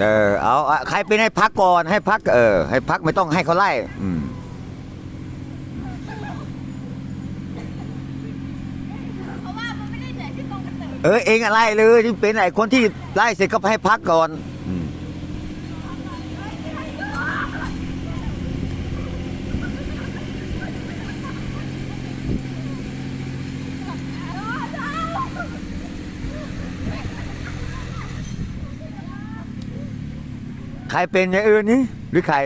เออเอาเอาใครเป็นให้พักก่อนให้พัก เออ ให้พักไม่ต้องให้เขาไล่อืมเพราะว่ามันไม่ได้เหนื่อยที่ตรงกระตือเออเองอะไรเลยที่เป็นไอ้คนที่ไล่เสร็จก็ให้พักก่อน อืม ใครเป็นไอ้เออนี่หรือใคร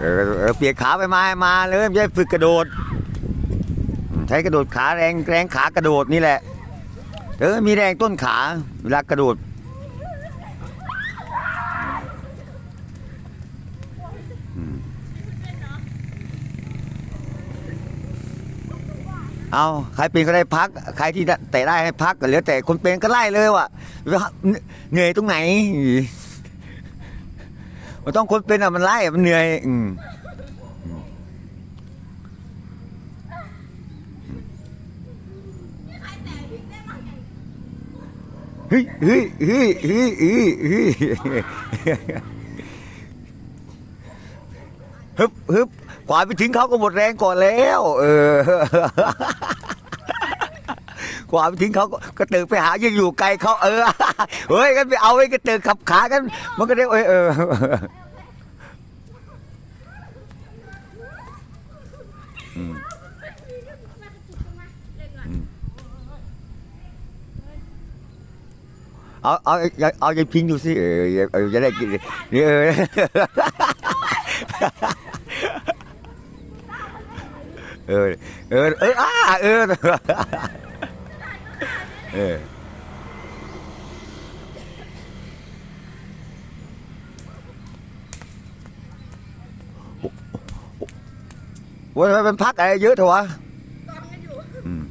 เออเออเปียกขาไปมามาเลยไม่ใช่ฝึกกระโดด ใช้กระโดดขาแรงแรงขากระโดดนี่แหละ เออมีแรงต้นขาเวลากระโดดเอาใครเป็นก็ได้พัก ใครที่เตะได้ให้พักก็เหลือแต่คนเป็นก็ไล่เลยว่ะเหนื่อยตรงไหนมันต้องคนเป็นอะมันไล่มันเหนื่อย อืม เฮ้ยเฮ้ยเฮ้ยเฮ้ยเฮ้ยเฮ้ยฮึบฮึบกว่าไปถึงเขาก็หมดแรงก่อนแล้ว เออกว่าไปถึงเขาก็กระเติกไปหายังอยู่ไกลเขาเออเฮ้ยกันไปเอาไอ้กระเติกขับขากัน มันก็ได้เออ เออเอาเอาเอาเอายายพิงดูสิเออเออจะได้กินนี่เออ เออเออเอออ้าเออเออวันนี้มันพักอะไรเยอะเถอะวะ ตอนกันอยู่ อืม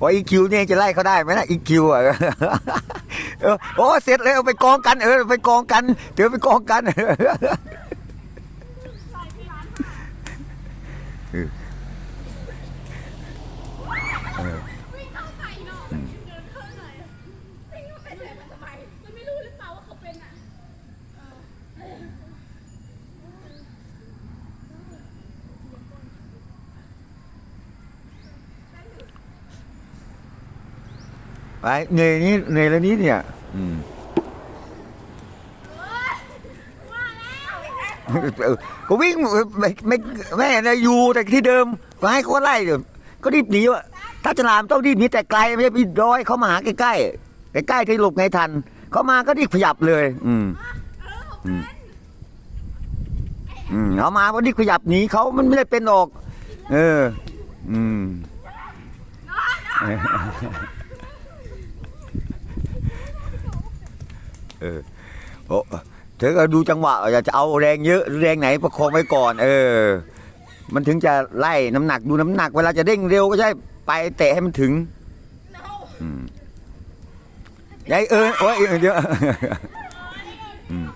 ว่าอีคิวเนี่ยจะไล่เขาได้ไหมนะอีคิวอะเออโอ้เสร็จเลยเอาไปกองกัน เออไปกองกันเดี๋ยวไปกองกัน ไปเหนื่อยนี้เหนื่อยแล้วนี้เนี่ย อืมว่าแล้วเออก็วิ่งไม่ไม่แม่นะอยู่แต่ที่เดิมก็ให้เขาไล่เดี๋ยวก็รีบหนีว่ะถ้าจะลามต้องรีบหนีแต่ไกลไม่ใช่ไปร้อยเขามาหาใกล้ๆใกล้ๆที่หลบไงทันเขามาก็รีบขยับเลย อืมเอออืมอืมเอามาวันนี้ขยับหนีเขามันไม่ได้เป็นออก เออ อืม เออโอ้เธอก็ดูจังหวะอยากจะเอาแรงเยอะหรือแรงไหนประคองไว้ก่อน เออ มันถึงจะไล่น้ำหนักดูน้ำหนัก เวลาจะเร่งเร็วก็ใช่ไปเตะให้มันถึง no อืมยายเอิญโอ้ยเดี๋ยวอืม